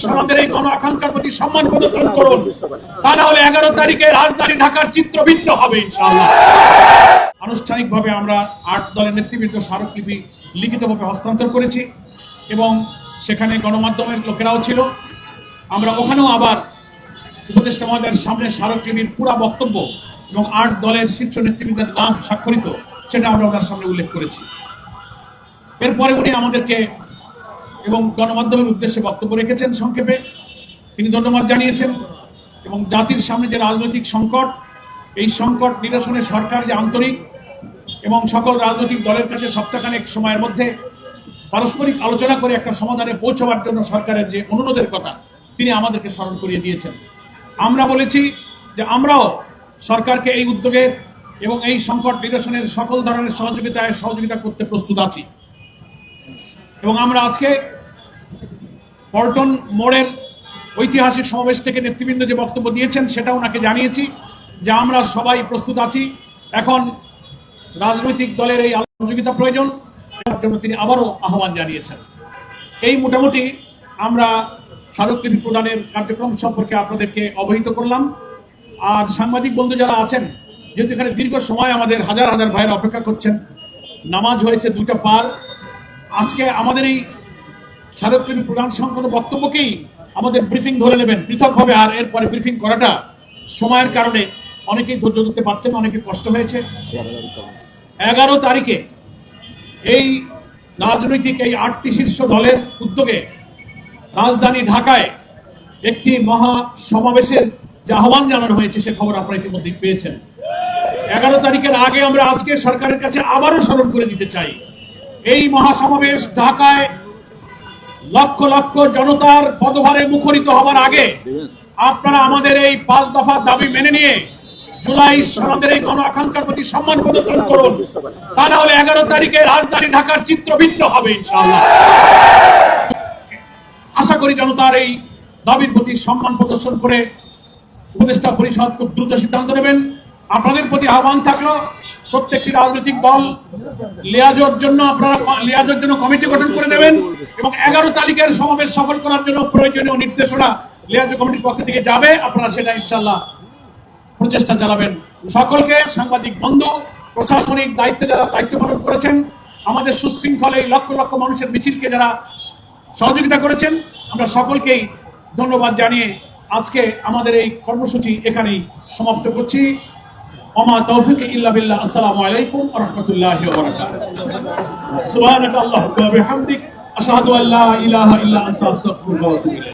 সনদের এই গণ আকাঙ্ক্ষার প্রতি সম্মান প্রদর্শন করুন। তা না হলে এগারো তারিখে রাজধানী ঢাকার চিত্র আনুষ্ঠানিকভাবে আমরা আট দলের নেতৃবৃন্দ স্মারকলিপি লিখিতভাবে হস্তান্তর করেছি এবং সেখানে গণমাধ্যমের লোকেরাও ছিল। আমরা ওখানেও আবার উপদেষ্টা মহোদয়ের সামনে স্মারকলিপির পুরা বক্তব্য এবং আট দলের শীর্ষ নেতৃবৃন্দের নাম স্বাক্ষরিত, সেটা আমরা ওনার সামনে উল্লেখ করেছি। এরপরে উনি আমাদেরকে এবং গণমাধ্যমের উদ্দেশ্যে বক্তব্য রেখেছেন সংক্ষেপে। তিনি ধন্যবাদ জানিয়েছেন এবং জাতির সামনে যে রাজনৈতিক সংকট, এই সংকট নিরসনে সরকার যে আন্তরিক এবং সকল রাজনৈতিক দলের কাছে সপ্তাহখানেক সময়ের মধ্যে পারস্পরিক আলোচনা করে একটা সমাধানে পৌঁছাবার জন্য সরকারের যে অনুরোধের কথা, তিনি আমাদেরকে স্মরণ করিয়ে দিয়েছেন। আমরা বলেছি যে আমরাও সরকারকে এই উদ্যোগের এবং এই সংকট নিরসনের সকল ধরনের সহযোগিতায় সহযোগিতা করতে প্রস্তুত আছি। এবং আমরা আজকে পল্টন মোড়ের ঐতিহাসিক সমাবেশ থেকে নেতৃবৃন্দ যে বক্তব্য দিয়েছেন সেটা ওনাকে জানিয়েছি যে আমরা সবাই প্রস্তুত আছি। এখন রাজনৈতিক দলের এই সহযোগিতা প্রয়োজন জন্য তিনি আবারও আহ্বান জানিয়েছেন। এই মোটামুটি আমরা স্মারকলিপি প্রদানের কার্যক্রম সম্পর্কে আপনাদেরকে অবহিত করলাম। আর সাংবাদিক বন্ধু যারা আছেন, যেহেতু এখানে দীর্ঘ সময় আমাদের হাজার হাজার ভাইয়ের অপেক্ষা করছেন, নামাজ হয়েছে দুটো পার। আজকে আমাদের এই স্মারকলিপি প্রদান সংক্রান্ত বক্তব্যকেই আমাদের ব্রিফিং ধরে নেবেন। পৃথকভাবে আর এরপরে ব্রিফিং করাটা সময়ের কারণে অনেকেই ধৈর্য ধরতে পারছেন না, অনেকের কষ্ট হয়েছে। এগারো তারিখে এই রাজনৈতিক এই আটটি শীর্ষ দলের উদ্যোগে রাজধানী ঢাকায় একটি মহা সমাবেশের যে আহ্বান জানানো হয়েছে সে খবর আপনারা ইতিমধ্যে পেয়েছেন। এগারো তারিখের আগে আমরা আজকে সরকারের কাছে আবারও স্মরণ করে দিতে চাই। এই মহাসমাবেশ ঢাকায় লক্ষ লক্ষ জনতার পদভারে মুখরিত হবার আগে আপনারা আমাদের এই পাঁচ দফার দাবি মেনে নিয়ে জুলাই সনদের এই গণ আকাঙ্ক্ষার প্রতি সম্মান প্রদর্শন করুন। তা না হলে এগারো তারিখে রাজধানী ঢাকার চিত্র ভিন্ন হবে ইনশাআল্লাহ। আশা করি জনতার এই দাবির প্রতি সম্মান প্রদর্শন করে উপদেষ্টা পরিষদ খুব দ্রুত সিদ্ধান্ত নেবেন। আপনাদের প্রতি আহ্বান থাকল প্রত্যেকটি রাজনৈতিক দল লিয়াজোর জন্য আপনারা লিয়াজোর জন্য কমিটি গঠন করে দেবেন এবং এগারো তারিখের সমাবেশ সফল করার জন্য প্রয়োজনীয় নির্দেশনা লিয়াজো কমিটির পক্ষ থেকে যাবে। আপনারা সেটা ইনশাল্লাহ প্রচেষ্টা চালাবেন। সকলকে সাংবাদিক বন্ধু, প্রশাসনিক দায়িত্বে যারা দায়িত্ব পালন করেছেন, আমাদের সুশৃঙ্খল লক্ষ লক্ষ মানুষের মিছিলকে যারা সহযোগিতা করেছেন, আমরা সকলকেই ধন্যবাদ জানিয়ে আজকে আমাদের এই কর্মসূচি এখানেই সমাপ্ত করছি। وما توفيق إلا بالله. السلام عليكم ورحمة الله وبركاته. سبحانك اللهم وبحمدك أشهد أن لا إله إلا أنت أستغفرك وأتوب إليك.